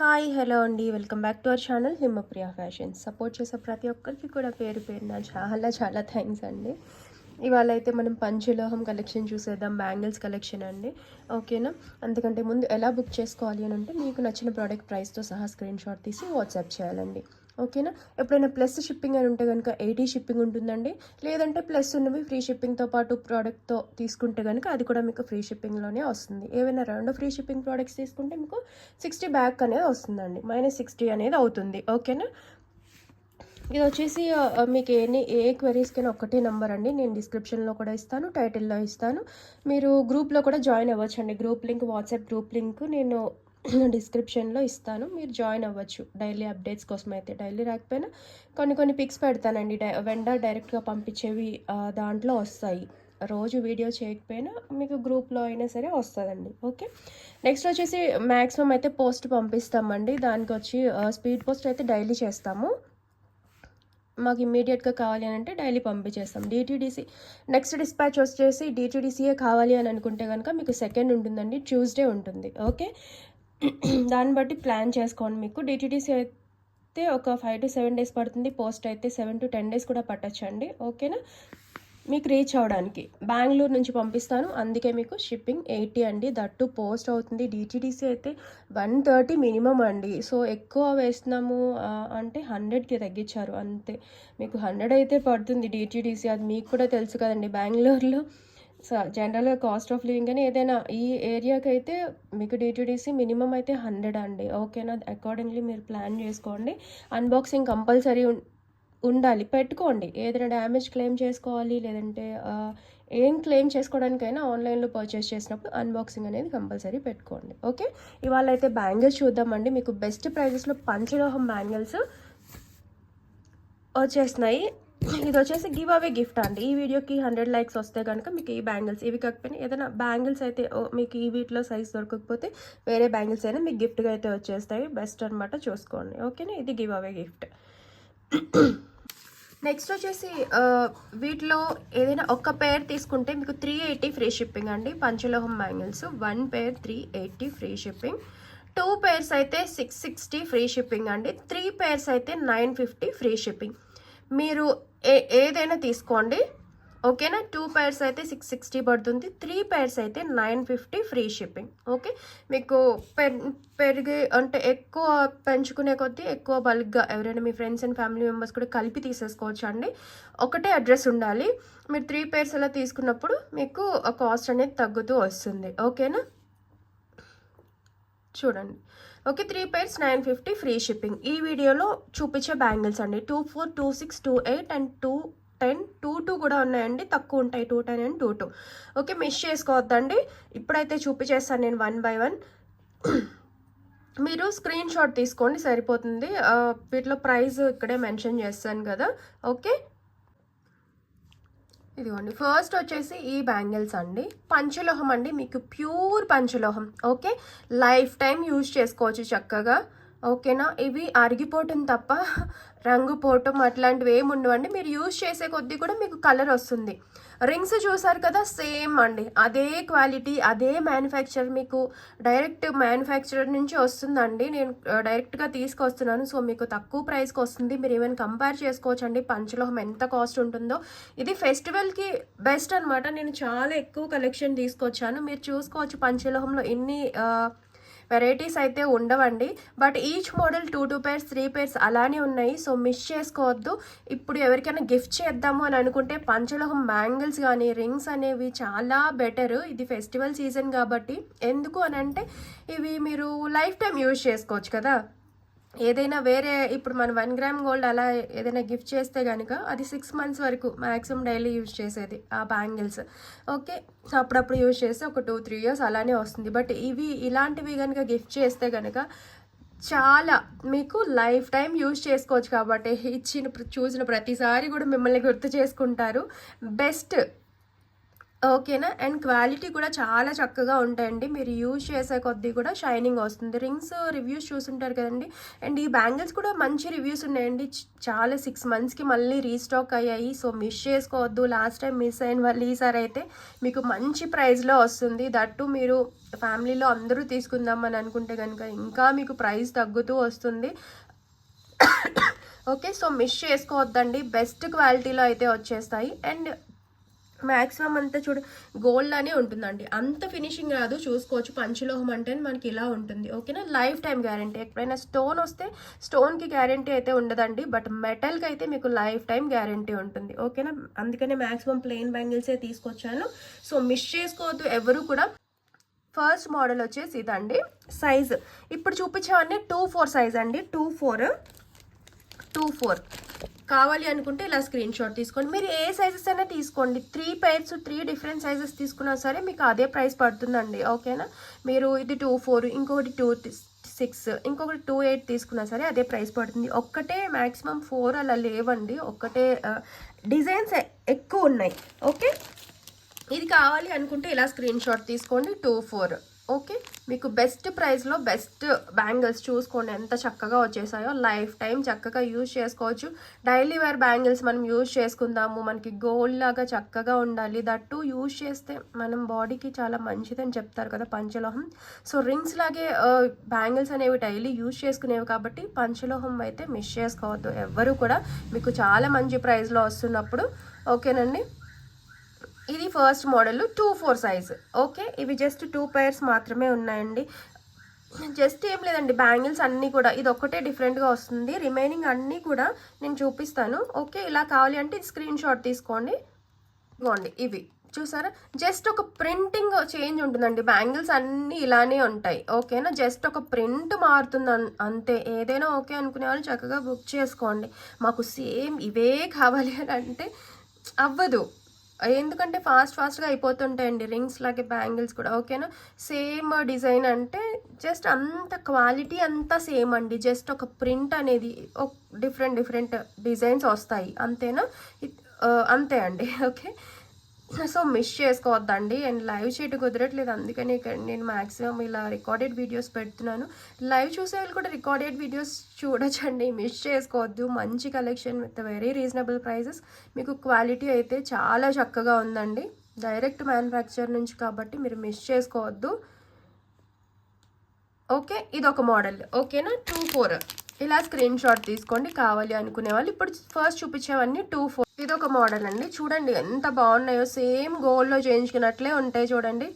Hi hello అండి. Welcome back to our channel Himapriya fashion. Support చేసే ప్రతి ఒక్కరికి కూడా పేరు పేరున చాలా చాలా థ్యాంక్స్ అండి. ఇవాళ అయితే మనం పంచలోహం కలెక్షన్ చూసేద్దాం బ్యాంగిల్స్ కలెక్షన్ అండి. ఓకేనా? అందుకంటే ముందు ఎలా బుక్ చేసుకోవాలి అని అంటే మీకు నచ్చిన ప్రోడక్ట్ ప్రైస్తో సహా స్క్రీన్ షాట్ తీసి వాట్సాప్ చేయాలండి. ఓకేనా? ఎప్పుడైనా ప్లస్ షిప్పింగ్ అని ఉంటే కనుక ఎయిటీ షిప్పింగ్ ఉంటుందండి. లేదంటే ప్లస్ ఉన్నవి ఫ్రీ షిప్పింగ్తో పాటు ప్రోడక్ట్తో తీసుకుంటే కనుక అది కూడా మీకు ఫ్రీ షిప్పింగ్లోనే వస్తుంది. ఏవైనా రెండు ఫ్రీ షిప్పింగ్ ప్రోడక్ట్స్ తీసుకుంటే మీకు సిక్స్టీ బ్యాక్ అనేది వస్తుందండి. మైనస్ సిక్స్టీ అనేది అవుతుంది. ఓకేనా? ఇది వచ్చేసి మీకు ఎన్ని ఏ క్వరీస్కైనా ఒకటే నెంబర్ అండి. నేను డిస్క్రిప్షన్లో కూడా ఇస్తాను టైటిల్లో ఇస్తాను. మీరు గ్రూప్లో కూడా జాయిన్ అవ్వచ్చు అండి group link WhatsApp group link నేను డిస్క్రిప్షన్లో ఇస్తాను. మీరు జాయిన్ అవ్వచ్చు. డైలీ అప్డేట్స్ కోసం అయితే డైలీ రాకపోయినా కొన్ని కొన్ని పిక్స్ పెడతానండి. డై వెండర్ డైరెక్ట్గా పంపించేవి దాంట్లో వస్తాయి. రోజు వీడియో చేయకపోయినా మీకు గ్రూప్లో అయినా సరే వస్తుందండి. ఓకే? నెక్స్ట్ వచ్చేసి మ్యాక్సిమం అయితే పోస్ట్ పంపిస్తామండి. దానికి వచ్చి స్పీడ్ పోస్ట్ అయితే డైలీ చేస్తాము. మాకు ఇమ్మీడియట్గా కావాలి అని అంటే డైలీ పంపించేస్తాం. డిటీడీసీ నెక్స్ట్ డిస్పాచ్ వచ్చేసి డిటీడీసీఏ కావాలి అని అనుకుంటే కనుక మీకు సెకండ్ ఉంటుందండి. ట్యూస్డే ఉంటుంది. ఓకే? దాన్ని బట్టి ప్లాన్ చేసుకోండి మీకు. డిటీడీసీ అయితే ఒక ఫైవ్ టు సెవెన్ డేస్ పడుతుంది. పోస్ట్ అయితే సెవెన్ టు టెన్ డేస్ కూడా పట్టచ్చండి. ఓకేనా మీకు రీచ్ అవ్వడానికి బెంగళూరు నుంచి పంపిస్తాను. అందుకే మీకు షిప్పింగ్ ఎయిటీ అండి. దట్టు పోస్ట్ అవుతుంది. డిటీడీసీ అయితే వన్ థర్టీ మినిమం అండి. సో ఎక్కువ వేస్తున్నాము అంటే హండ్రెడ్కి తగ్గించారు. అంతే. మీకు హండ్రెడ్ అయితే పడుతుంది డిటీడీసీ అది మీకు కూడా తెలుసు కదండి. బెంగళూరులో జనరల్గా కాస్ట్ ఆఫ్ లివింగ్ అని ఏదైనా ఈ ఏరియాకి అయితే మీకు డిటీడీసీ మినిమం అయితే హండ్రెడ్ అండి. ఓకేనా అకార్డింగ్లీ మీరు ప్లాన్ చేసుకోండి. అన్బాక్సింగ్ కంపల్సరీ ఉండాలి. పెట్టుకోండి. ఏదైనా డ్యామేజ్ క్లెయిమ్ చేసుకోవాలి లేదంటే ఏం క్లెయిమ్ చేసుకోవడానికైనా ఆన్లైన్లో పర్చేస్ చేసినప్పుడు అన్బాక్సింగ్ అనేది కంపల్సరీ పెట్టుకోండి. ఓకే ఇవాళ అయితే బ్యాంగిల్స్ చూద్దామండి. మీకు బెస్ట్ ప్రైజెస్లో పంచలోహం బ్యాంగిల్స్ వచ్చేస్తున్నాయి ఇది వచ్చేసి గివ్ అవే గిఫ్ట్ అండి. ఈ వీడియోకి హండ్రెడ్ లైక్స్ వస్తే కనుక మీకు ఈ బ్యాంగిల్స్ ఇవి కాకపోయినా ఏదైనా బ్యాంగిల్స్ అయితే ఓ, మీకు ఈ వీటిలో సైజ్ దొరకకపోతే వేరే బ్యాంగిల్స్ అయినా మీకు గిఫ్ట్గా అయితే వచ్చేస్తాయి. బెస్ట్ అనమాట చూసుకోండి. ఓకేనా? ఇది గివ్ అవే గిఫ్ట్. నెక్స్ట్ వచ్చేసి వీటిలో ఏదైనా ఒక్క పేర్ తీసుకుంటే మీకు త్రీ ఎయిటీ ఫ్రీ షిప్పింగ్ అండి. పంచలోహం bangles one pair three eighty free shipping. Two pairs అయితే సిక్స్ సిక్స్టీ ఫ్రీ షిప్పింగ్ అండి. త్రీ పేర్స్ అయితే నైన్ ఫిఫ్టీ ఫ్రీ షిప్పింగ్. మీరు ఏ ఏదైనా తీసుకోండి. ఓకేనా? టూ పైర్స్ అయితే సిక్స్ సిక్స్టీ పడుతుంది. త్రీ పైర్స్ అయితే nine fifty free shipping okay? మీకు పెరిగి అంటే ఎక్కువ పెంచుకునే కొద్దీ ఎక్కువ బల్క్గా ఎవరైనా మీ ఫ్రెండ్స్ అండ్ ఫ్యామిలీ మెంబర్స్ కూడా కలిపి తీసేసుకోవచ్చు అండి ఒకటే అడ్రస్ ఉండాలి. మీరు త్రీ పైర్స్ అలా తీసుకున్నప్పుడు మీకు కాస్ట్ అనేది తగ్గుతూ వస్తుంది. ఓకేనా? చూడండి. Okay three pairs nine fifty free shipping ఈ వీడియోలో చూపించే బ్యాంగిల్స్ అండి. Two four two six two eight and two ten two two కూడా ఉన్నాయండి. తక్కువ ఉంటాయి. Two ten and two two okay miss చేసుకోవద్దండి. ఇప్పుడైతే చూపించేస్తాను నేను వన్ బై వన్ మీరు స్క్రీన్ షాట్ తీసుకోండి. సరిపోతుంది. వీటిలో ప్రైస్ ఇక్కడే మెన్షన్ చేస్తాను కదా. ఓకే? ఇదిగోండి ఫస్ట్ వచ్చేసి ఈ బ్యాంగిల్స్ అండి. పంచలోహం అండి మీకు ప్యూర్ పంచలోహం ఓకే లైఫ్ టైం యూజ్ చేసుకోవచ్చు చక్కగా ఓకేనా ఇవి అరిగిపోవటం తప్ప రంగు పోవటం అట్లాంటివి ఏమి ఉండవండి. మీరు యూజ్ చేసే కొద్దీ కూడా మీకు కలర్ వస్తుంది. రింగ్స్ చూసారు కదా సేమ్ అండి. అదే క్వాలిటీ అదే మ్యానుఫ్యాక్చర్ మీకు డైరెక్ట్ మ్యానుఫ్యాక్చరర్ నుంచి వస్తుందండి. నేను డైరెక్ట్గా తీసుకొస్తున్నాను. సో మీకు తక్కువ ప్రైస్కి వస్తుంది. మీరు ఏమైనా కంపేర్ చేసుకోవచ్చు అండి పంచలోహం ఎంత కాస్ట్ ఉంటుందో. ఇది ఫెస్టివల్కి బెస్ట్ అనమాట నేను చాలా ఎక్కువ కలెక్షన్ తీసుకొచ్చాను. మీరు చూసుకోవచ్చు పంచలోహంలో ఎన్ని వెరైటీస్ అయితే ఉండవండి. But each model two two pairs three pairs అలానే ఉన్నాయి. సో మిస్ చేసుకోవద్దు. ఇప్పుడు ఎవరికైనా గిఫ్ట్ చేద్దాము అని అనుకుంటే పంచలోహం బ్యాంగిల్స్ కానీ రింగ్స్ అనేవి చాలా బెటర్. ఇది ఫెస్టివల్ సీజన్ కాబట్టి. ఎందుకు అని అంటే ఇవి మీరు లైఫ్ టైం యూజ్ చేసుకోవచ్చు కదా. ఏదైనా వేరే ఇప్పుడు మన వన్ గ్రామ్ గోల్డ్ అలా ఏదైనా గిఫ్ట్ చేస్తే కనుక అది సిక్స్ మంత్స్ వరకు మ్యాక్సిమం డైలీ యూజ్ చేసేది ఆ బ్యాంగిల్స్. ఓకే అప్పుడప్పుడు యూజ్ చేస్తే ఒక టూ త్రీ ఇయర్స్ అలానే వస్తుంది. బట్ ఇవి ఇలాంటివి కనుక గిఫ్ట్ చేస్తే కనుక చాలా మీకు లైఫ్ టైం యూజ్ చేసుకోవచ్చు కాబట్టి ఇచ్చిన చూసిన ప్రతిసారి కూడా మిమ్మల్ని గుర్తు చేసుకుంటారు. బెస్ట్ ఓకేనా? అండ్ క్వాలిటీ కూడా చాలా చక్కగా ఉంటాయండి. మీరు యూజ్ చేసే కొద్దీ కూడా షైనింగ్ వస్తుంది. రింగ్స్ రివ్యూస్ చూసుంటారు కదండి. అండ్ ఈ బ్యాంగిల్స్ కూడా మంచి రివ్యూస్ ఉన్నాయండి. చాలా సిక్స్ మంత్స్కి మళ్ళీ రీస్టాక్ అయ్యాయి. సో మిస్ చేసుకోవద్దు. లాస్ట్ టైం మిస్ అయిన వాళ్ళు ఈసారి అయితే మీకు మంచి ప్రైస్లో వస్తుంది. దట్టు మీరు ఫ్యామిలీలో అందరూ తీసుకుందాం అని అనుకుంటే కనుక ఇంకా మీకు ప్రైస్ తగ్గుతూ వస్తుంది. ఓకే. సో మిస్ చేసుకోవద్దండి. బెస్ట్ క్వాలిటీలో అయితే వచ్చేస్తాయి. అండ్ మ్యాక్సిమం అంతా చూడు గోల్డ్ అనే ఉంటుందండి. అంత ఫినిషింగ్ రాదు చూసుకోవచ్చు. పంచలోహం అంటే మనకి ఇలా ఉంటుంది. ఓకేనా లైఫ్ టైం గ్యారంటీ ఎప్పుడైనా స్టోన్ వస్తే స్టోన్కి గ్యారంటీ అయితే ఉండదండి. బట్ మెటల్కి అయితే మీకు లైఫ్ టైం గ్యారంటీ ఉంటుంది. ఓకేనా అందుకనే మ్యాక్సిమం ప్లెయిన్ బ్యాంగిల్సే తీసుకొచ్చాను. సో మిస్ చేసుకోవద్దు. ఎవరు కూడా ఫస్ట్ మోడల్ వచ్చేసి ఇదండి. సైజ్ ఇప్పుడు చూపించేవన్నీ టూ ఫోర్ సైజ్ అండి. టూ ఫోర్ టూ ఫోర్ కావాలి అనుకుంటే ఇలా స్క్రీన్ షాట్ తీసుకోండి. మీరు ఏ సైజెస్ అయినా తీసుకోండి. Three pairs three different sizes తీసుకున్నా సరే మీకు అదే ప్రైస్ పడుతుందండి. ఓకేనా మీరు ఇది టూ ఫోర్ ఇంకొకటి టూ సిక్స్ ఇంకొకటి టూ ఎయిట్ తీసుకున్నా సరే అదే ప్రైస్ పడుతుంది. ఒక్కటే మ్యాక్సిమం ఫోర్ అలా లేవండి. ఒక్కటే డిజైన్స్ ఎక్కువ ఉన్నాయి. ఓకే ఇది కావాలి అనుకుంటే ఇలా స్క్రీన్ షాట్ తీసుకోండి. Two four okay. మీకు బెస్ట్ ప్రైస్లో బెస్ట్ బ్యాంగిల్స్ చూసుకోండి. ఎంత చక్కగా వచ్చేసాయో. లైఫ్ టైం చక్కగా యూజ్ చేసుకోవచ్చు. డైలీ వేర్ బ్యాంగిల్స్ మనం యూజ్ చేసుకుందాము. మనకి గోల్డ్ లాగా చక్కగా ఉండాలి. దట్టు యూజ్ చేస్తే మనం బాడీకి చాలా మంచిదని చెప్తారు కదా పంచలోహం. సో రింగ్స్ లాగే బ్యాంగిల్స్ అనేవి డైలీ యూజ్ చేసుకునేవి కాబట్టి పంచలోహం అయితే మిస్ చేసుకోవద్దు. ఎవ్వరు కూడా మీకు చాలా మంచి ప్రైస్లో వస్తున్నప్పుడు. ఓకేనండి? ఇది first model two four size. Okay? ఇవి జస్ట్ టూ పైర్స్ మాత్రమే ఉన్నాయండి. జస్ట్ ఏం లేదండి బ్యాంగిల్స్ అన్నీ కూడా. ఇది ఒక్కటే డిఫరెంట్గా వస్తుంది. రిమైనింగ్ అన్నీ కూడా నేను చూపిస్తాను. ఓకే? ఇలా కావాలి అంటే స్క్రీన్ షాట్ తీసుకోండి. ఇదిగోండి ఇవి చూసారా? జస్ట్ ఒక ప్రింటింగ్ చేంజ్ ఉంటుందండి. బ్యాంగిల్స్ అన్నీ ఇలానే ఉంటాయి. ఓకేనా? జస్ట్ ఒక ప్రింట్ మారుతుంది అన్- అంతే. ఏదైనా ఓకే అనుకునే వాళ్ళు చక్కగా బుక్ చేసుకోండి. మాకు సేమ్ ఇవే కావాలి అని అంటే అవ్వదు. ఎందుకంటే ఫాస్ట్ ఫాస్ట్గా అయిపోతుంటాయండి రింగ్స్ లాగే బ్యాంగిల్స్ కూడా ఓకేనా? సేమ్ డిజైన్ అంటే జస్ట్ అంత క్వాలిటీ అంతా సేమ్ అండి. జస్ట్ ఒక ప్రింట్ అనేది డిఫరెంట్ డిఫరెంట్ డిజైన్స్ వస్తాయి. అంతేనా? అంతే అండి. ఓకే? సో మిస్ చేసుకోవద్దండి. అండ్ లైవ్ చేయటం కుదరట్లేదు. అందుకని ఇక్కడ నేను మ్యాక్సిమం ఇలా రికార్డెడ్ వీడియోస్ పెడుతున్నాను. లైవ్ చూసే వాళ్ళు కూడా రికార్డెడ్ వీడియోస్ చూడొచ్చండి. మిస్ చేసుకోవద్దు. మంచి collection with very reasonable prices మీకు క్వాలిటీ అయితే చాలా చక్కగా ఉందండి. డైరెక్ట్ మ్యానుఫ్యాక్చర్ నుంచి కాబట్టి మీరు మిస్ చేసుకోవద్దు. ఓకే ఇది ఒక మోడల్ ఓకేనా టూ ఫోర్ ఇలా స్క్రీన్ షాట్ తీసుకోండి కావాలి అనుకునే వాళ్ళు ఇప్పుడు ఫస్ట్ చూపించేవన్నీ టూ ఫోర్ ఇది ఒక మోడల్ అండి. చూడండి ఎంత బాగున్నాయో సేమ్ గోల్డ్లో చేయించుకున్నట్లే ఉంటాయి చూడండి.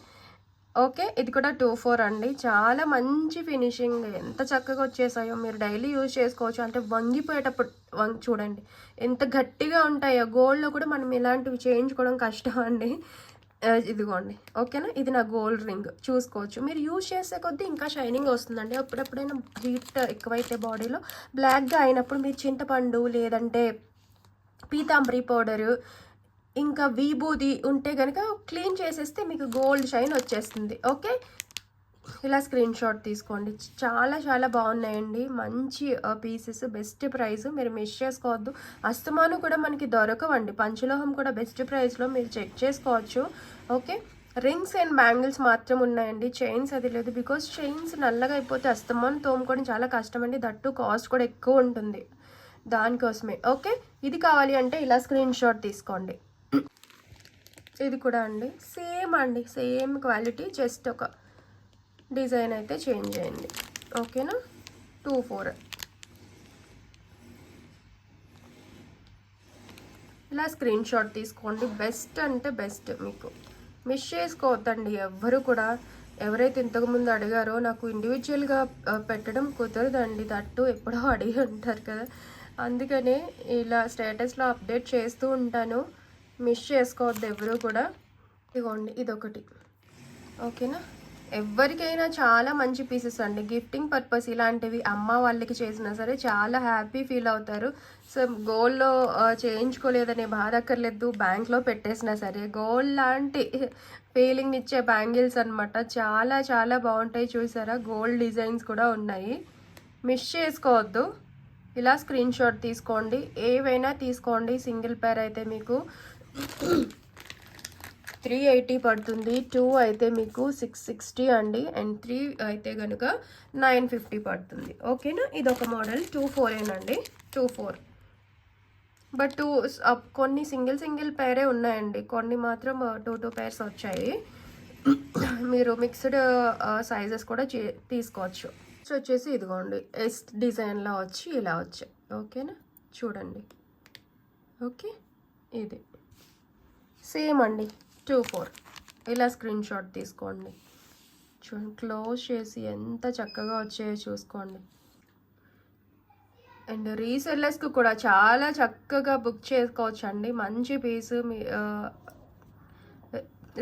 ఓకే ఇది కూడా టూ ఫోర్ అండి. చాలా మంచి ఫినిషింగ్ ఎంత చక్కగా వచ్చేసాయో మీరు డైలీ యూజ్ చేసుకోవచ్చు. అంటే వంగిపోయేటప్పుడు వంగి చూడండి. ఎంత గట్టిగా ఉంటాయో గోల్డ్లో కూడా మనం ఇలాంటివి చేయించుకోవడం కష్టం అండి. ఇదిగోండి. ఓకేనా? ఇది నా గోల్డ్ రింగ్. చూసుకోవచ్చు. మీరు యూజ్ చేసే కొద్దీ ఇంకా షైనింగ్ వస్తుందండి. అప్పుడప్పుడైనా హీట్ ఎక్కువైతే బాడీలో. బ్లాక్గా అయినప్పుడు మీరు చింతపండు లేదంటే పీతాంబరి పౌడరు ఇంకా విభూది ఉంటే కనుక క్లీన్ చేసేస్తే మీకు గోల్డ్ షైన్ వచ్చేస్తుంది. ఓకే? ఇలా స్క్రీన్ షాట్ తీసుకోండి. చాలా చాలా బాగున్నాయండి. మంచి పీసెస్ బెస్ట్ ప్రైస్ మీరు మిస్ చేసుకోవద్దు. అస్తమాను కూడా మనకి దొరకవండి. పంచలోహం కూడా బెస్ట్ ప్రైస్లో మీరు చెక్ చేసుకోవచ్చు. ఓకే రింగ్స్ అండ్ బ్యాంగిల్స్ మాత్రం ఉన్నాయండి. చైన్స్ అది లేదు. బికాస్ చైన్స్ నల్లగా అయిపోతే అస్తమాను తోముకోవడం చాలా కష్టం అండి దట్టు కాస్ట్ కూడా ఎక్కువ ఉంటుంది. దానికోసమే. ఓకే ఇది కావాలి అంటే ఇలా స్క్రీన్ షాట్ తీసుకోండి. ఇది కూడా అండి. సేమ్ అండి. సేమ్ క్వాలిటీ జస్ట్ ఒక డిజైన్ అయితే చేంజ్ అయింది ఓకేనా? Two four. ఇలా స్క్రీన్ షాట్ తీసుకోండి. బెస్ట్ అంటే బెస్ట్ మీకు. మిస్ చేసుకోవద్దండి. ఎవ్వరు కూడా ఎవరైతే ఇంతకుముందు అడిగారో నాకు ఇండివిజువల్గా పెట్టడం కుదరదండి. దట్టు ఎప్పుడో అడిగి ఉంటారు కదా. అందుకనే ఇలా స్టేటస్లో అప్డేట్ చేస్తూ ఉంటాను. మిస్ చేసుకోవద్దు ఎవరు కూడా. ఇదిగోండి ఇదొకటి. ఓకేనా? ఎవరికైనా చాలా మంచి పీసెస్ అండి. గిఫ్టింగ్ పర్పస్ ఇలాంటివి అమ్మ వాళ్ళకి చేసినా సరే చాలా హ్యాపీ ఫీల్ అవుతారు. సో గోల్డ్లో చేయించుకోలేదనే బాధ అక్కర్లేదు. బ్యాంక్లో పెట్టేసినా సరే గోల్డ్ లాంటి ఫీలింగ్ ఇచ్చే బ్యాంగిల్స్ అనమాట చాలా చాలా బాగుంటాయి చూసారా? గోల్డ్ డిజైన్స్ కూడా ఉన్నాయి. మిస్ చేసుకోవద్దు. ఇలా స్క్రీన్ షాట్ తీసుకోండి. ఏవైనా తీసుకోండి సింగిల్ పేర్ అయితే మీకు. త్రీ ఎయిటీ పడుతుంది. టూ అయితే మీకు సిక్స్ సిక్స్టీ అండి. అండ్ త్రీ అయితే కనుక నైన్ ఫిఫ్టీ పడుతుంది. ఓకేనా? ఇది ఒక మోడల్. టూ ఫోర్ ఏనండి. Two four. బట్ టూ కొన్ని సింగిల్ సింగిల్ పేరే ఉన్నాయండి. కొన్ని మాత్రం టూ టూ పేర్స్ వచ్చాయి. మీరు మిక్స్డ్ సైజెస్ కూడా తీసుకోవచ్చు. సో వచ్చేసి ఇదిగోండి. ఎస్ డిజైన్లో వచ్చి ఇలా వచ్చాయి. ఓకేనా? చూడండి. ఓకే? ఇది. సేమ్ అండి. Two four. ఇలా స్క్రీన్ షాట్ తీసుకోండి. చూడండి క్లోజ్ చేసి ఎంత చక్కగా వచ్చాయో చూసుకోండి. అండ్ రీసెల్లర్స్కి కూడా చాలా చక్కగా బుక్ చేసుకోవచ్చు అండి మంచి పీస్ మీ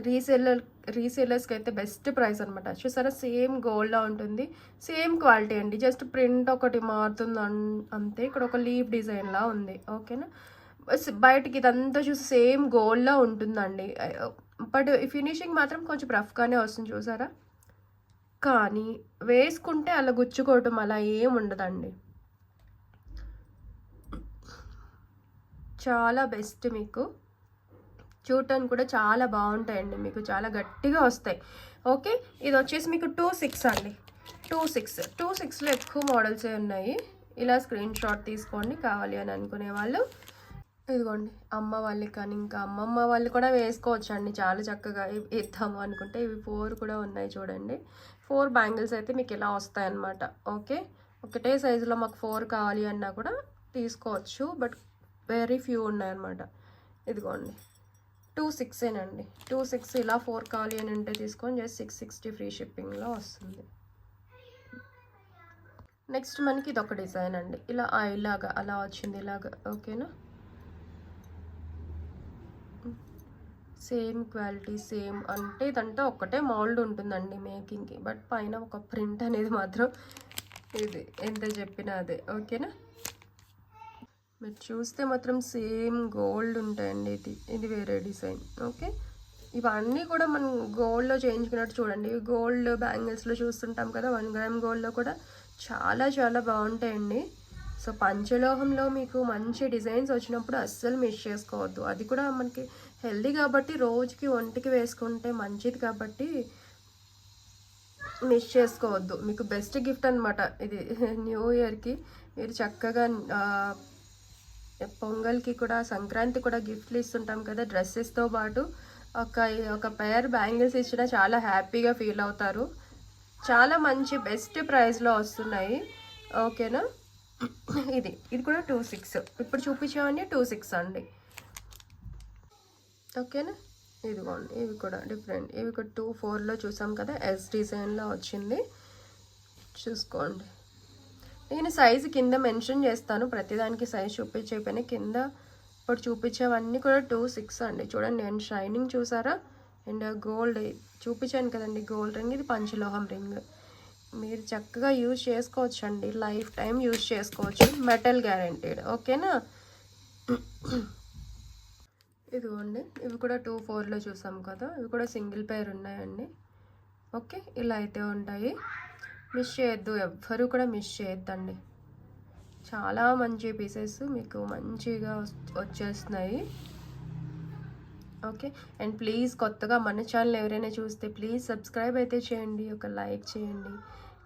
రీసెల్లర్ రీసెల్లర్స్కి అయితే బెస్ట్ ప్రైస్ అనమాట చూసారా? సేమ్ గోల్డ్లా ఉంటుంది. సేమ్ క్వాలిటీ అండి. జస్ట్ ప్రింట్ ఒకటి మారుతుంది అన్- అంతే. ఇక్కడ ఒక లీవ్ డిజైన్లా ఉంది. ఓకేనా? బయటకి ఇదంతా చూసి సేమ్ గోల్డ్లా ఉంటుందండి. బట్ ఫినిషింగ్ మాత్రం కొంచెం రఫ్గానే వస్తుంది చూసారా? కానీ వేసుకుంటే అలా గుచ్చుకోవటం అలా ఏం ఉండదండి. చాలా బెస్ట్ మీకు. చూడటానికి కూడా చాలా బాగుంటాయండి. మీకు చాలా గట్టిగా వస్తాయి. ఓకే ఇది వచ్చేసి మీకు టూ సిక్స్ అండి. Two six. టూ సిక్స్లో ఎక్కువ మోడల్స్ ఉన్నాయి. ఇలా స్క్రీన్ షాట్ తీసుకోండి కావాలి అని అనుకునే వాళ్ళు. ఇదిగోండి అమ్మ వాళ్ళకి కానీ ఇంకా అమ్మమ్మ వాళ్ళు కూడా వేసుకోవచ్చు అండి చాలా చక్కగా. ఇద్దాము అనుకుంటే ఇవి ఫోర్ కూడా ఉన్నాయి చూడండి. ఫోర్ బ్యాంగిల్స్ అయితే మీకు ఇలా వస్తాయన్నమాట. ఓకే? ఒకటే సైజులో మాకు ఫోర్ కావాలి అన్నా కూడా తీసుకోవచ్చు బట్ వెరీ ఫ్యూ ఉన్నాయన్నమాట. ఇదిగోండి. టూ సిక్సేనండి. టూ సిక్స్ ఇలా ఫోర్ కావాలి అని అంటే తీసుకొని జస్ట్ సిక్స్ సిక్స్టీ ఫ్రీ షిప్పింగ్లో వస్తుంది. నెక్స్ట్ మనకి ఇది ఒక డిజైన్ అండి. ఇలా ఇలాగా అలా వచ్చింది ఇలాగా. ఓకేనా? సేమ్ క్వాలిటీ సేమ్ అంటే ఇదంతా ఒక్కటే మౌల్డ్ ఉంటుందండి మేకింగ్కి. బట్ పైన ఒక ప్రింట్ అనేది మాత్రం ఇది ఎంత చెప్పినా అదే. ఓకేనా? మీరు చూస్తే మాత్రం సేమ్ గోల్డ్ ఉంటాయండి ఇది. ఇది వేరే డిజైన్. ఓకే? ఇవన్నీ కూడా మనం గోల్డ్లో చేయించుకున్నట్టు చూడండి. గోల్డ్ బ్యాంగిల్స్లో చూస్తుంటాం కదా వన్ గ్రామ్ గోల్డ్లో కూడా చాలా చాలా బాగుంటాయండి. సో పంచలోహంలో మీకు మంచి డిజైన్స్ వచ్చినప్పుడు అస్సలు మిస్ చేసుకోవద్దు. అది కూడా మనకి హెల్దీ కాబట్టి రోజుకి ఒంటికి వేసుకుంటే మంచిది కాబట్టి మిస్ చేసుకోవద్దు. మీకు బెస్ట్ గిఫ్ట్ అనమాట ఇది. న్యూ ఇయర్కి మీరు చక్కగా పొంగల్కి కూడా సంక్రాంతి కూడా గిఫ్ట్లు ఇస్తుంటాం కదా డ్రెస్సెస్తో పాటు. ఒక ఒక పేర్ బ్యాంగిల్స్ ఇచ్చినా చాలా హ్యాపీగా ఫీల్ అవుతారు. చాలా మంచి బెస్ట్ ప్రైస్లో వస్తున్నాయి. ఓకేనా? ఇది. ఇది కూడా టూ సిక్స్. ఇప్పుడు చూపించామని టూ సిక్స్ అండి. ఓకేనా? ఇదిగోండి ఇవి కూడా డిఫరెంట్. ఇవి కూడా టూ ఫోర్లో చూసాం కదా ఎస్ డిజైన్లో వచ్చింది. చూసుకోండి. నేను సైజు కింద మెన్షన్ చేస్తాను. ప్రతిదానికి సైజ్ చూపించేపోయినా కింద ఇప్పుడు చూపించేవన్నీ కూడా టూ సిక్స్ అండి. చూడండి నేను షైనింగ్ చూసారా? అండ్ గోల్డ్ చూపించాను కదండి గోల్డ్ రింగ్ ఇది పంచలోహం రింగ్ మీరు చక్కగా యూజ్ చేసుకోవచ్చు అండి లైఫ్ టైం యూజ్ చేసుకోవచ్చు. మెటల్ గ్యారంటీడ్ ఓకేనా? ఇదిగోండి ఇవి కూడా టూ ఫోర్లో చూసాం కదా ఇవి కూడా సింగిల్ పేర్ ఉన్నాయండి. ఓకే ఇలా అయితే ఉంటాయి. మిస్ చేయొద్దు ఎవ్వరూ కూడా మిస్ చేయొద్దండి. చాలా మంచి పీసెస్ మీకు మంచిగా వచ్చేస్తున్నాయి. ఓకే అండ్ ప్లీజ్ కొత్తగా మన ఛానల్ ఎవరైనా చూస్తే ప్లీజ్ సబ్స్క్రైబ్ అయితే చేయండి ఒక లైక్ చేయండి.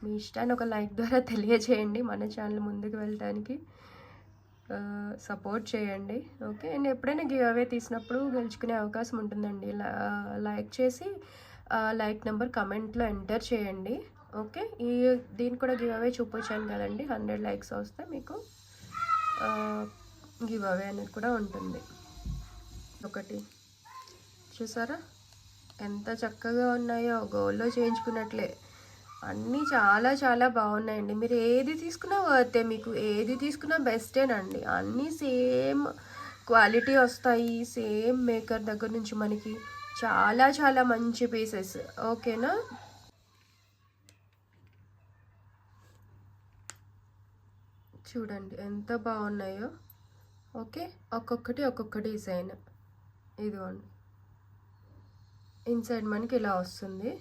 మీ ఇష్టాన్ని ఒక లైక్ ద్వారా తెలియజేయండి మన ఛానల్ ముందుకు వెళ్ళటానికి. సపోర్ట్ చేయండి. ఓకే నేను ఎప్పుడైనా గివ్ అవే తీసినప్పుడు గెలుచుకునే అవకాశం ఉంటుందండి. లా- లైక్ చేసి లైక్ నెంబర్ కమెంట్లో ఎంటర్ చేయండి. ఓకే ఈ దీన్ని కూడా గివ్ అవే చూపించాను కదండి. హండ్రెడ్ లైక్స్ వస్తే మీకు గివ్ అవే అనేది కూడా ఉంటుంది. ఒకటి. చూసారా? ఎంత చక్కగా ఉన్నాయో. గోల్లో చేయించుకున్నట్లే. అన్నీ చాలా చాలా బాగున్నాయండి. మీరు ఏది తీసుకున్నా వర్తే మీకు ఏది తీసుకున్నా బెస్టేనండి అన్నీ సేమ్ క్వాలిటీ వస్తాయి. సేమ్ మేకర్ దగ్గర నుంచి మనకి చాలా చాలా మంచి పీసెస్ ఓకేనా? చూడండి ఎంత బాగున్నాయో. ఓకే? ఒక్కొక్కటి ఒక్కొక్క డిజైన్ ఇదిగోండి. ఇన్సైడ్ మనకి ఇలా వస్తుంది.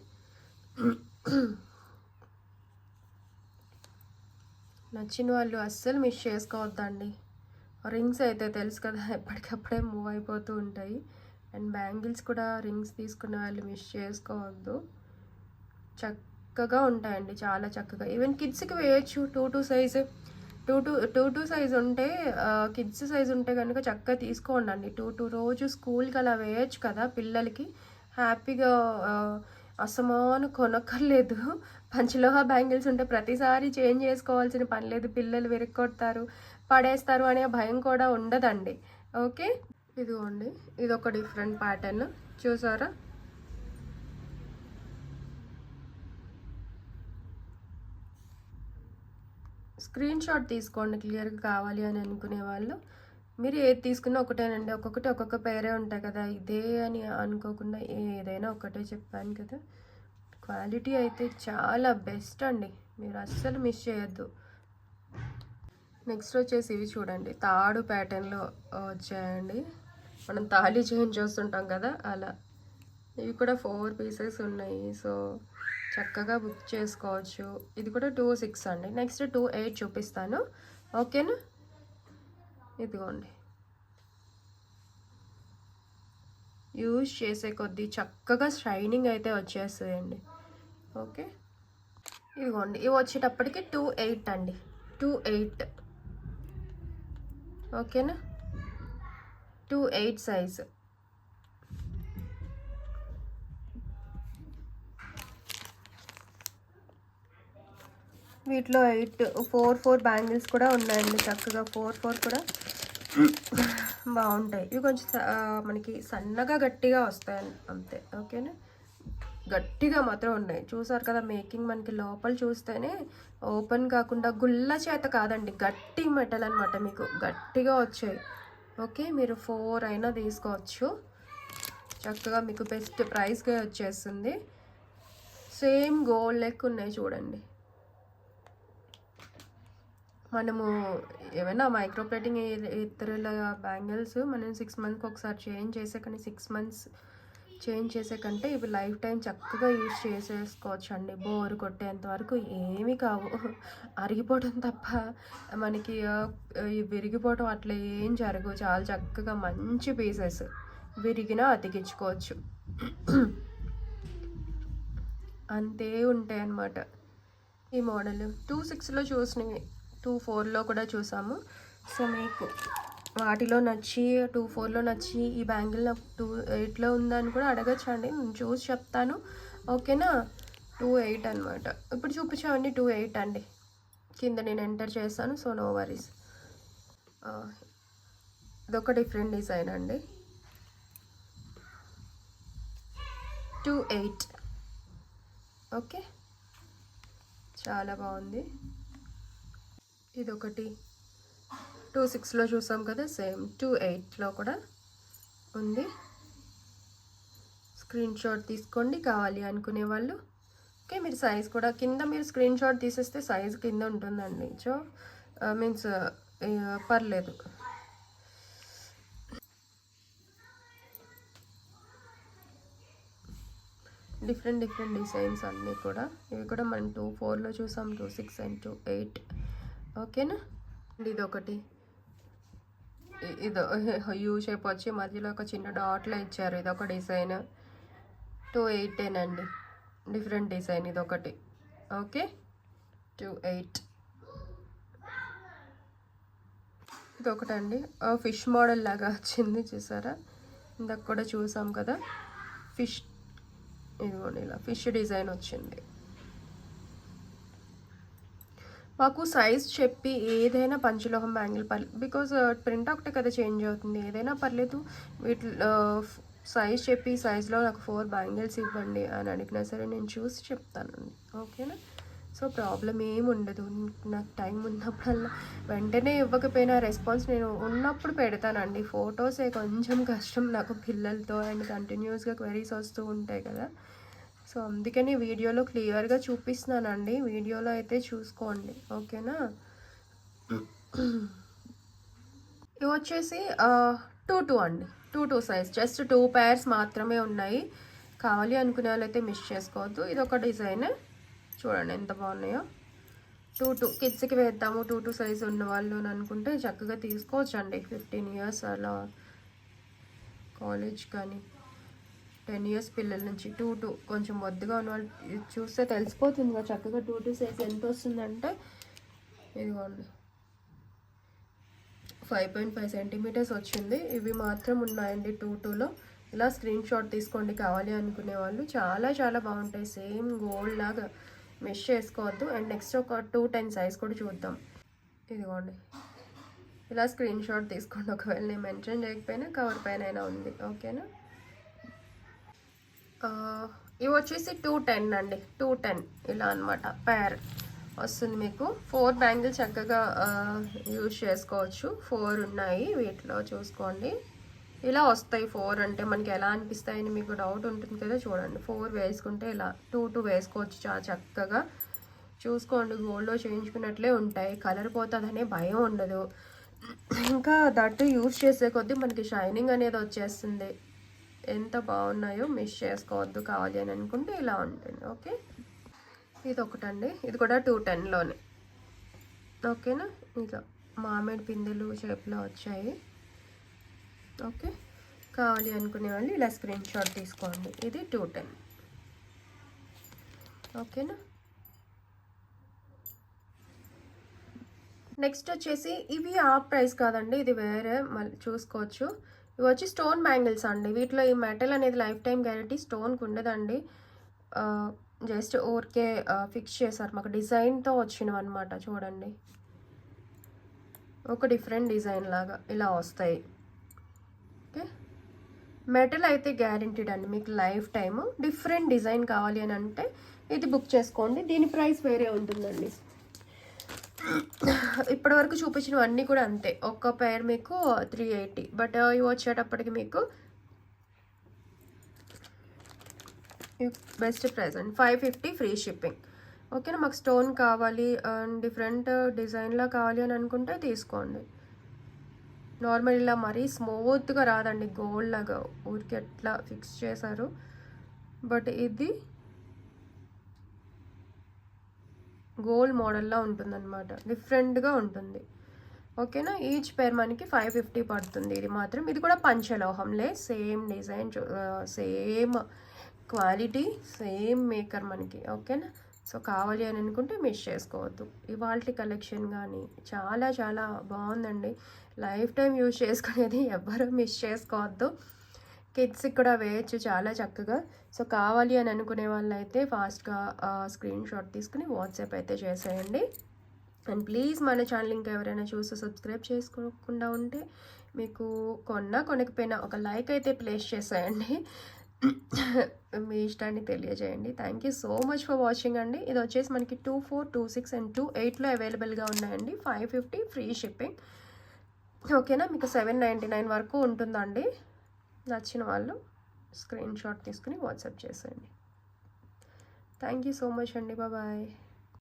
నచ్చిన వాళ్ళు అస్సలు మిస్ చేసుకోవద్దండి. రింగ్స్ అయితే తెలుసు కదా ఎప్పటికప్పుడే మూవ్ అయిపోతూ ఉంటాయి. అండ్ బ్యాంగిల్స్ కూడా రింగ్స్ తీసుకున్న వాళ్ళు మిస్ చేసుకోవద్దు. చక్కగా ఉంటాయండి చాలా చక్కగా. ఈవెన్ కిడ్స్కి వేయచ్చు two two size two two two two size ఉంటే కిడ్స్ సైజ్ ఉంటే కనుక చక్కగా తీసుకోండి అండి టూ టూ రోజు స్కూల్కి అలా వేయచ్చు కదా పిల్లలకి. హ్యాపీగా అసమాను కొనక్కర్లేదు. పంచలోహ బ్యాంగిల్స్ ఉంటే ప్రతిసారి చేంజ్ చేసుకోవాల్సిన పని లేదు. పిల్లలు విరక్కొడతారు పడేస్తారు అనే భయం కూడా ఉండదండి. ఓకే? ఇదిగోండి. ఇది ఒక డిఫరెంట్ ప్యాటర్న్. చూసారా? స్క్రీన్ షాట్ తీసుకోండి. క్లియర్గా కావాలి అని అనుకునే వాళ్ళు మీరు ఏది తీసుకున్నా ఒకటేనండి. ఒక్కొక్కటి ఒక్కొక్క పేరే ఉంటాయి కదా. ఇదే అని అనుకోకుండా ఏదైనా ఒకటే చెప్పాను కదా. క్వాలిటీ అయితే చాలా బెస్ట్ అండి. మీరు అస్సలు మిస్ చేయొద్దు. నెక్స్ట్ వచ్చేసి ఇవి చూడండి. తాడు ప్యాటర్న్లో వచ్చాయండి. మనం తాళి చేంజ్ చూస్తుంటాం కదా అలా. ఇవి కూడా ఫోర్ పీసెస్ ఉన్నాయి. సో చక్కగా బుక్ చేసుకోవచ్చు. ఇది కూడా టూ సిక్స్ అండి. నెక్స్ట్ టూ ఎయిట్ చూపిస్తాను. ఓకేనా? ఇదిగోండి. యూజ్ చేసే కొద్దీ చక్కగా షైనింగ్ అయితే వచ్చేస్తుందండి. ఓకే? ఇదిగోండి ఇవి వచ్చేటప్పటికి టూ ఎయిట్ అండి. Two eight. ఓకేనా? Two eight size. వీటిలో ఎయిట్ ఫోర్ ఫోర్ బ్యాంగిల్స్ కూడా ఉన్నాయండి చక్కగా. ఫోర్ ఫోర్ కూడా బాగుంటాయి. ఇవి కొంచెం మనకి సన్నగా గట్టిగా వస్తాయి అంతే. ఓకేనా? గట్టిగా మాత్రం ఉన్నాయి. చూసారు కదా మేకింగ్ మనకి లోపల చూస్తేనే ఓపెన్ కాకుండా గుల్ల చేత కాదండి. గట్టి మెటల్ అనమాట మీకు. గట్టిగా వచ్చాయి. ఓకే మీరు ఫోర్ అయినా తీసుకోవచ్చు. చక్కగా మీకు బెస్ట్ ప్రైస్గా వచ్చేస్తుంది. సేమ్ గోల్డ్ లెక్ ఉన్నాయి చూడండి. మనము ఏమైనా మైక్రో ప్లేటింగ్ ఇతరుల బ్యాంగిల్స్ మనం సిక్స్ మంత్స్కి ఒకసారి చేంజ్ చేసే కానీ సిక్స్ మంత్స్ చేంజ్ చేసే కంటే ఇవి లైఫ్ టైం చక్కగా యూజ్ చేసేసుకోవచ్చు అండి బోరు కొట్టేంత వరకు ఏమీ కావు. అరిగిపోవడం తప్ప మనకి విరిగిపోవడం అట్లా ఏం జరగవు. చాలా చక్కగా మంచి పీసెస్ విరిగినా అతికించుకోవచ్చు. అంతే ఉంటాయి అన్నమాట ఈ మోడల్. టూ సిక్స్లో చూసినవి. టూ ఫోర్లో కూడా చూసాము. సో మీకు వాటిలో నచ్చి టూ ఫోర్లో నచ్చి ఈ బ్యాంగిల్ నాకు టూ ఎయిట్లో ఉందని కూడా అడగచ్చు అండి నేను చూసి చెప్తాను. ఓకేనా? టూ ఎయిట్ అనమాట ఇప్పుడు చూపించామండి టూ ఎయిట్ అండి. కింద నేను ఎంటర్ చేస్తాను సో నో వరీస్. ఇదొక డిఫరెంట్ డిజైన్ అండి. Two eight. ఓకే? చాలా బాగుంది. ఇదొకటి. టూ సిక్స్లో చూసాం కదా సేమ్ టూ ఎయిట్లో కూడా ఉంది. స్క్రీన్ షాట్ తీసుకోండి కావాలి అనుకునే వాళ్ళు. ఓకే మీరు సైజ్ కూడా కింద మీరు స్క్రీన్ షాట్ తీసేస్తే సైజ్ కింద ఉంటుందండి. సో మీన్స్ పర్లేదు. డిఫరెంట్ డిఫరెంట్ డిజైన్స్ అన్నీ కూడా. ఇవి కూడా మనం టూ ఫోర్లో చూసాం two six and two eight. ఓకేనా? ఇది ఒకటి ఇదో యూ షేప్ వచ్చి మధ్యలో ఒక చిన్న డాట్లో ఇచ్చారు. ఇదొక డిజైన్. టూ ఎయిటేనండి డిఫరెంట్ డిజైన్ ఇదొకటి. Okay? Two eight. ఇదొకటండి. Fish model లాగా వచ్చింది చూసారా? ఇందాక కూడా చూసాం కదా. ఫిష్ ఇదిగోండి ఇలా ఫిష్ డిజైన్ వచ్చింది. మాకు సైజ్ చెప్పి ఏదైనా పంచలోహం బ్యాంగిల్ పర్లేదు బికాజ్ ప్రింట్ ఒకటే కదా చేంజ్ అవుతుంది. ఏదైనా పర్లేదు వీటి uh, సైజ్ చెప్పి సైజ్లో నాకు ఫోర్ బ్యాంగిల్స్ ఇవ్వండి అని అడిగినా సరే నేను చూసి చెప్తానండి ఓకేనా సో ప్రాబ్లం ఏమి ఉండదు. నాకు టైం ఉన్నప్పుడల్లా వెంటనే ఇవ్వకపోయినా రెస్పాన్స్ నేను ఉన్నప్పుడు పెడతానండి. ఫొటోసే కొంచెం కష్టం నాకు పిల్లలతో అండ్ కంటిన్యూస్గా క్వెరీస్ వస్తూ ఉంటాయి కదా. సో అందుకని వీడియోలో క్లియర్గా చూపిస్తున్నానండి. వీడియోలో అయితే చూసుకోండి. ఓకేనా? ఇవి వచ్చేసి టూ టూ అండి. Two two size. Just two pairs మాత్రమే ఉన్నాయి. కావాలి అనుకునే వాళ్ళైతే మిస్ చేసుకోవద్దు. ఇది ఒక డిజైన్. చూడండి ఎంత బాగున్నాయో. Two two. కిడ్స్కి వేద్దాము. టూ టూ సైజ్ ఉన్న వాళ్ళు అని అనుకుంటే చక్కగా తీసుకోవచ్చు అండి ఫిఫ్టీన్ ఇయర్స్ అలా. కాలేజ్ కానీ టెన్ ఇయర్స్ పిల్లల నుంచి టూ టూ కొంచెం మొద్దుగా ఉన్న వాళ్ళు చూస్తే తెలిసిపోతుంది చక్కగా టూ టూ సైజ్ ఎంత వస్తుందంటే ఇదిగోండి. ఫైవ్ పాయింట్ ఫైవ్ సెంటీమీటర్స్ వచ్చింది. ఇవి మాత్రం ఉన్నాయండి టూ టూలో. ఇలా స్క్రీన్ షాట్ తీసుకోండి కావాలి అనుకునే వాళ్ళు. చాలా చాలా బాగుంటాయి. సేమ్ గోల్డ్ లాగా మెష్ చేసుకోవద్దు. అండ్ నెక్స్ట్ ఒక టూ టెన్ సైజ్ కూడా చూద్దాం. ఇదిగోండి. ఇలా స్క్రీన్ షాట్ తీసుకోండి. ఒకవేళ నేను మెన్షన్ చేయకపోయినా కవర్ పైన అయినా ఉంది. ఓకేనా? ఇవి వచ్చేసి టూ టెన్ అండి. టూ టెన్ ఇలా అనమాట పేర్ వస్తుంది మీకు. ఫోర్ బ్యాంగిల్ చక్కగా యూజ్ చేసుకోవచ్చు. ఫోర్ ఉన్నాయి వీటిలో చూసుకోండి. ఇలా వస్తాయి ఫోర్ అంటే మనకి ఎలా అనిపిస్తాయని మీకు డౌట్ ఉంటుంది కదా చూడండి. ఫోర్ వేసుకుంటే ఇలా టూ టూ వేసుకోవచ్చు. చాలా చక్కగా చూసుకోండి. గోల్డ్లో చేయించుకున్నట్లే ఉంటాయి. కలర్ పోతుందనే భయం ఉండదు. ఇంకా దట్టు యూజ్ చేసే కొద్దీ మనకి షైనింగ్ అనేది వచ్చేస్తుంది. ఎంత బాగున్నాయో మిస్ చేసుకోవద్దు కావాలి అని అనుకుంటే ఇలా ఉంటుంది ఓకే? ఇది ఒకటండి. ఇది కూడా టూ టెన్లోనే ఓకేనా? ఇలా మామిడి పిందెలు షేప్లో వచ్చాయి. ఓకే? కావాలి అనుకునే వాళ్ళు ఇలా స్క్రీన్ షాట్ తీసుకోండి. ఇది టూ టెన్ ఓకేనా? నెక్స్ట్ వచ్చేసి ఇవి ఆ ప్రైస్ కాదండి. ఇది వేరే మళ్ళీ చూసుకోవచ్చు. ఇవి వచ్చి స్టోన్ బ్యాంగిల్స్ అండి. వీటిలో ఈ మెటల్ అనేది లైఫ్ టైం గ్యారంటీ స్టోన్కి ఉండదండి. జస్ట్ ఊరికే ఫిక్స్ చేశారు. మాకు డిజైన్తో వచ్చినవి అనమాట చూడండి. ఒక డిఫరెంట్ డిజైన్ లాగా ఇలా వస్తాయి. ఓకే? మెటల్ అయితే గ్యారంటీడ్ అండి. మీకు లైఫ్ టైము డిఫరెంట్ డిజైన్ కావాలి అని అంటే ఇది బుక్ చేసుకోండి. దీని ప్రైస్ వేరే ఉంటుందండి. ఇప్పటి వరకు చూపించినవన్నీ కూడా అంతే. ఒక్క పేర్ మీకు త్రీ ఎయిటీ బట్ ఇవి వచ్చేటప్పటికి మీకు best present five fifty free shipping ఓకేనా మాకు స్టోన్ కావాలి అండ్ డిఫరెంట్ డిజైన్లో కావాలి అని అనుకుంటే తీసుకోండి. నార్మల్ ఇలా మరీ స్మూత్గా రాదండి. గోల్డ్ లాగా ఊరికి ఎట్లా ఫిక్స్ చేశారు. బట్ ఇది గోల్డ్ మోడల్లో ఉంటుందన్నమాట. డిఫరెంట్గా ఉంటుంది. ఓకేనా? ఈచ్ పేర్ మనకి ఫైవ్ ఫిఫ్టీ పడుతుంది. ఇది మాత్రం ఇది కూడా పంచలోహంలే. Same design same quality same maker మనకి. ఓకేనా? సో కావాలి అని అనుకుంటే మిస్ చేసుకోవద్దు. ఇవాళ కలెక్షన్ కానీ చాలా చాలా బాగుందండి. లైఫ్ టైం యూజ్ చేసుకునేది ఎవ్వరూ మిస్ చేసుకోవద్దు. కిడ్స్కి కూడా వేయచ్చు చాలా చక్కగా. సో కావాలి అని అనుకునే వాళ్ళు అయితే ఫాస్ట్గా స్క్రీన్ షాట్ తీసుకుని వాట్సాప్ అయితే చేసేయండి. అండ్ ప్లీజ్ మన ఛానల్ ఇంకా ఎవరైనా చూసి సబ్స్క్రైబ్ చేసుకోకుండా ఉంటే మీకు కొన్నా కొనకపోయినా ఒక లైక్ అయితే ప్లేస్ చేసేయండి. మీ ఇష్టాన్ని తెలియజేయండి. Thank you so much for watching అండి. ఇది వచ్చేసి మనకి two four two six and two ఎయిట్లో అవైలబుల్గా ఉన్నాయండి. Five fifty free shipping. ఓకేనా? మీకు సెవెన్ నైంటీ నైన్ వరకు ఉంటుందండి. నచ్చిన వాళ్ళు స్క్రీన్ షాట్ తీసుకుని వాట్సాప్ చేసేయండి. థ్యాంక్ యూ సో మచ్ అండి. బాబాయ్